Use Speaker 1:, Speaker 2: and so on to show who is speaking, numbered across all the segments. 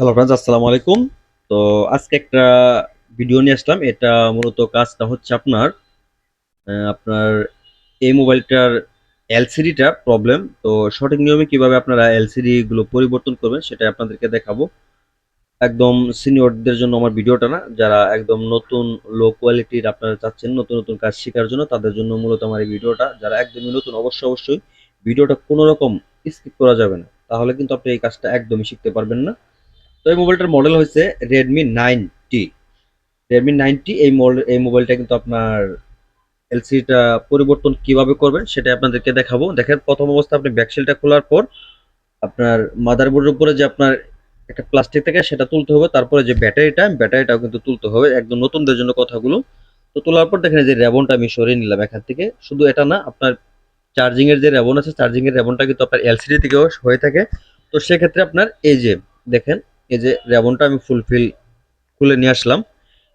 Speaker 1: Hello friends আসসালামু আলাইকুম। তো আজকে একটা ভিডিও নিয়ে আসলাম। এটা মূলত কাজটা হচ্ছে আপনার আপনার এই মোবাইলটার এলসিডিটা প্রবলেম তো সঠিক নিয়মে কীভাবে আপনারা এলসিডি গুলো পরিবর্তন করবেন সেটা আপনাদেরকে দেখাবো। একদম সিনিয়রদের জন্য আমার ভিডিওটা না, যারা একদম নতুন লো কোয়ালিটির আপনারা চাচ্ছেন নতুন নতুন কাজ শেখার জন্য, তাদের জন্য মূলত আমার এই ভিডিওটা যারা একদমই নতুন, অবশ্যই অবশ্যই ভিডিওটা কোনো রকম স্কিপ করা যাবে না। তাহলে কিন্তু আপনি এই কাজটা একদমই শিখতে পারবেন না। তো এই মোবাইলটার মডেল হয়েছে Redmi nine T Redmi nine T এই মডেল এই মোবাইলটা কিন্তু আপনার এলসিডিটা পরিবর্তন কীভাবে করবেন সেটা আপনাদেরকে দেখাবো। দেখেন, প্রথম অবস্থা আপনি ব্যাকসেলটা খোলার পর আপনার মাদারবোর্ডের উপরে যে আপনার একটা প্লাস্টিক থাকে সেটা তুলতে হবে। তারপরে যে ব্যাটারিটা, ব্যাটারিটাও কিন্তু তুলতে হবে একদম নতুনদের জন্য কথাগুলো। তো তোলার পর দেখেন যে রেবনটা আমি সরিয়ে নিলাম এখান থেকে। শুধু এটা না, আপনার চার্জিংয়ের যে রেবন আছে চার্জিংয়ের রেবনটা কিন্তু আপনার এলসিডি থেকেও হয়ে থাকে। তো সেক্ষেত্রে আপনার এই যে, দেখেন এই যে রেবনটা আমি ফুলফিল খুলে নিয়ে আসলাম।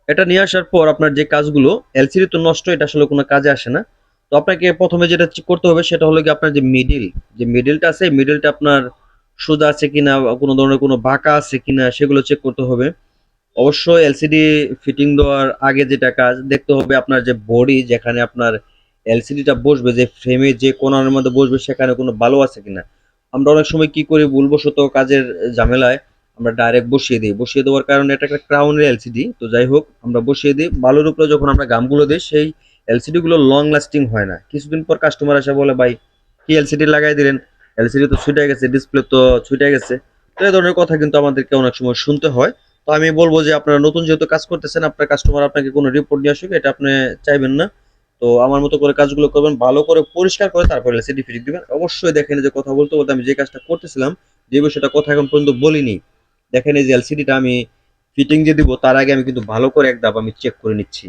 Speaker 1: এটা নিয়ে আসার পর আপনার যে কাজগুলো এলসিডি তো নষ্ট, এটা আসলে কোনো কাজে আসে না। তো আপনাকে প্রথমে যেটা করতে হবে, সেটা হলো কি আপনার যে মিডিল যে মিডিলটা আছে মিডিলটা আপনার সোজা আছে কিনা, কোনো ধরনের কোনো বাঁকা আছে কিনা, সেগুলো চেক করতে হবে। অবশ্যই এলসিডি ফিটিং দেওয়ার আগে যেটা কাজ, দেখতে হবে আপনার যে বডি যেখানে আপনার এলসিডিটা বসবে, যে ফ্রেমে যে কোণার মধ্যে বসবে, সেখানে কোনো ভালো আছে কিনা। আমরা অনেক সময় কি করি, ভুলবশত কাজের ঝামেলায় আমরা ডাইরেক্ট বসিয়ে দিই। বসিয়ে দেওয়ার কারণে এটা একটা ক্রাউনের এলসিডি তো যাই হোক, আমরা বসিয়ে দিই। বালুর উপরে যখন আমরা গামগুলো দিই, সেই এলসিডি গুলো লং লাস্টিং হয় না। কিছুদিন পর কাস্টমার আসে, বলে, ভাই, কি এলসিডি লাগাই দিলেন? এলসিডি তো ছুটে গেছে ডিসপ্লে তো ছুটে গেছে। তো এই ধরনের কথা কিন্তু আমাদেরকে অনেক সময় শুনতে হয়। তো আমি বলব যে, আপনারা নতুন যেহেতু কাজ করতেছেন, আপনার কাস্টমার আপনাকে কোনো রিপোর্ট নিয়ে আসুক, এটা আপনি চাইবেন না। তো আমার মতো করে কাজগুলো করবেন, ভালো করে পরিষ্কার করে তারপরে এলসিডি ফিটিং দিবেন। অবশ্যই দেখেন যে কথা বলতে বলতে আমি যে কাজটা করতেছিলাম, যে বিষয়টা কথা এখন পর্যন্ত বলিনি। দেখেন এই যে এলসিডিটা আমি ফিটিং যে দিব, তার আগে আমি কিন্তু ভালো করে এক ধাপ আমি চেক করে নিচ্ছি।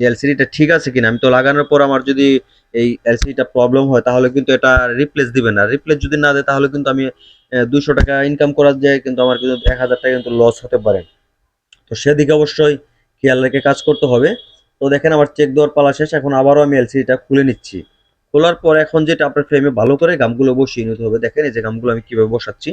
Speaker 1: যে এলসিডিটা ঠিক আছে কিনা? আমি তো লাগানোর পর আমার যদি এই এলসিডিটা প্রবলেম হয়, তাহলে কিন্তু এটা রিপ্লেস দিবে না। রিপ্লেস যদি না দেয়, তাহলে কিন্তু আমি দুশো টাকা ইনকাম করা যায় কিন্তু আমার কিন্তু এক হাজার টাকা কিন্তু লস হতে পারে। তো সেদিকে অবশ্যই খেয়াল রেখে কাজ করতে হবে। তো দেখেন আমার চেক দেওয়ার পালা শেষ, এখন আবারও আমি এলসিডিটা খুলে নিচ্ছি। খোলার পর এখন যেটা আপনার ফ্রেমে ভালো করে গামগুলো বসিয়ে নিতে হবে। দেখেন এই যে গামগুলো আমি কীভাবে বসাচ্ছি।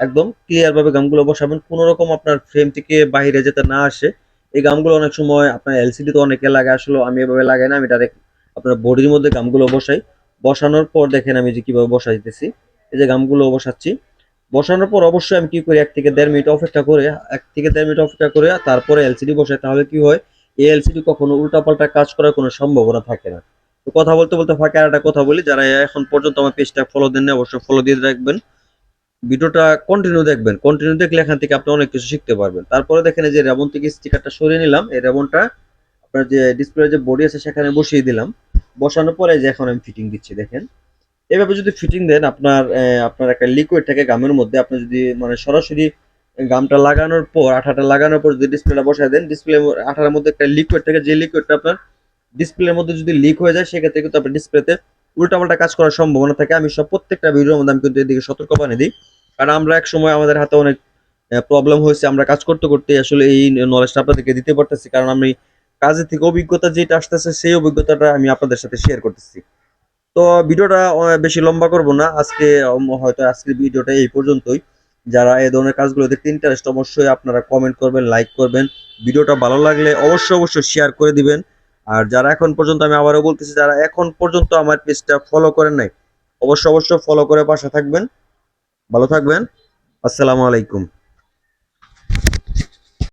Speaker 1: একদম ক্লিয়ার ভাবে গামগুলো বসাবেন। কোনো রকম আপনার ফ্রেম থেকে বাইরে যেতে না আসে। এই গামগুলো অনেক সময় আপনার এলসিডি তো অনেকে লাগে, আসলে আমি এভাবে লাগাই না, আমি ডাইরেক্ট আপনার বডির মধ্যে গামগুলো বসাই। বসানোর পর দেখেন আমি যে কীভাবে বসাইতেছি। এই যে গামগুলো বসাচ্ছি। বসানোর পর অবশ্যই আমি কি করি, এক থেকে দেড় মিনিট অপেক্ষা করে, এক থেকে দেড় মিনিট অপেক্ষা করে তারপরে এলসিডি বসাই। তাহলে কি হয়, এই এলসিডি কখনো উল্টাপাল্টা কাজ করার কোনো সম্ভাবনা থাকে না। তো কথা বলতে বলতে ফাঁকে আর একটা কথা বলি, যারা এখন পর্যন্ত আমার পেজটা ফলো দেন অবশ্যই ফলো দিয়ে রাখবেন। ভিডিওটা কন্টিনিউ দেখবেন। কন্টিনিউ দেখলে এখান থেকে আপনি অনেক কিছু শিখতে পারবেন। তারপরে দেখেন যে রেবন থেকে স্টিকারটা সরিয়ে নিলাম। এই রেবনটা আপনার যে ডিসপ্লে যে বডি আছে সেখানে বসিয়ে দিলাম। বসানোর পরে যে এখন আমি ফিটিং দিচ্ছি, দেখেন। এভাবে যদি ফিটিং দেন, আপনার আপনার একটা লিকুইড থাকে গামের মধ্যে, আপনি যদি মানে সরাসরি গামটা লাগানোর পর, আঠাটা লাগানোর পর যদি ডিসপ্লেটা বসায় দেন ডিসপ্লে আঠার মধ্যে একটা লিকুইড থাকে, যে লিকুইডটা আপনার ডিসপ্লের মধ্যে যদি লিক হয়ে যায়, সেক্ষেত্রে কিন্তু আপনার ডিসপ্লেতে উল্টাপাল্টা কাজ করার সম্ভাবনা থাকে। আমি সব প্রত্যেকটা ভিডিওর মধ্যে আমি কিন্তু এদিকে সতর্ক বানিয়ে দিই। কারণ আমরা এক সময় আমাদের হাতে অনেক প্রবলেম হয়েছে। আমরা কাজ করতে করতে আসলে এই নলেজটা আপনাদেরকে দিতে পারতেছি। কারণ আমি কাজের থেকে অভিজ্ঞতা যেটা আসতেছে, সেই অভিজ্ঞতাটা আমি আপনাদের সাথে শেয়ার করতেছি। তো ভিডিওটা বেশি লম্বা করব না। আজকে হয়তো আজকের ভিডিওটা এই পর্যন্তই। যারা এই ধরনের কাজগুলো দেখতে ইন্টারেস্ট অবশ্যই আপনারা কমেন্ট করবেন লাইক করবেন। ভিডিওটা ভালো লাগলে অবশ্যই অবশ্যই শেয়ার করে দিবেন। আর যারা এখন পর্যন্ত আমি আবারও বলতেছি, যারা এখন পর্যন্ত আমার পেজটা ফলো করেন নাই অবশ্য অবশ্য ফলো করে পাশে থাকবেন। ভালো থাকবেন। আসসালামু আলাইকুম।